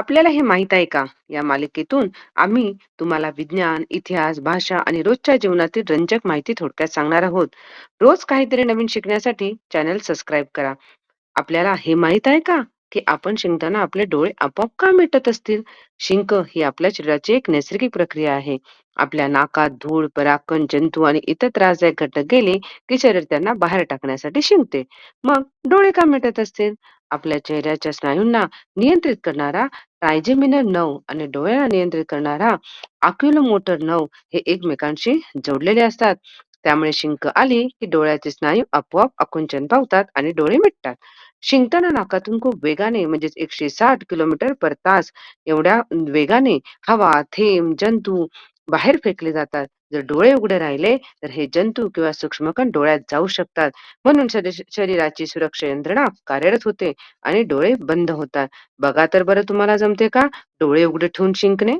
आपल्याला हे माहीत आहे का? या मालिकेतून आम्ही तुम्हाला विज्ञान, इतिहास, भाषा आणि रोजच्या जीवनातील रंजक माहिती थोडक्यात सांगणार आहोत. रोज काहीतरी नवीन शिकण्यासाठी चॅनल सबस्क्राईब करा. आपल्याला हे माहीत आहे का, की आपण शिंकताना आपले डोळे आपोआप का मिटत असतील? शिंक ही आपल्या शरीराची एक नैसर्गिक प्रक्रिया आहे. आपल्या नाकात धूळ, परागकण, जंतू आणि इतर त्रासदायक घटक गेले, की शरीर त्यांना बाहेर टाकण्यासाठी शिंकते. मग डोळे का मिटत असतील? आपल्या चेहऱ्याच्या स्नायूंना नियंत्रित करणारा ट्रायजेमिनर नऊ आणि डोळ्यांना नियंत्रित करणारा ऑक्युलोमोटर नऊ हे एकमेकांशी जोडलेले असतात. त्यामुळे शिंक आली, की डोळ्याचे स्नायू आपोआप आकुंचन पावतात आणि डोळे मिटतात. शिंकताना नाकातून खूप वेगाने म्हणजेच 160 किलोमीटर पर तास एवढ्या वेगाने हवा, थेंब, जंतू बाहेर फेकले जातात. जर डोळे उघडे राहिले, तर हे जंतू किंवा सूक्ष्मकण डोळ्यात जाऊ शकतात. म्हणून शरीराची सुरक्षा यंत्रणा कार्यरत होते आणि डोळे बंद होतात. बघा तर बरं तुम्हाला जमते का डोळे उघडे ठेवून शिंकणे?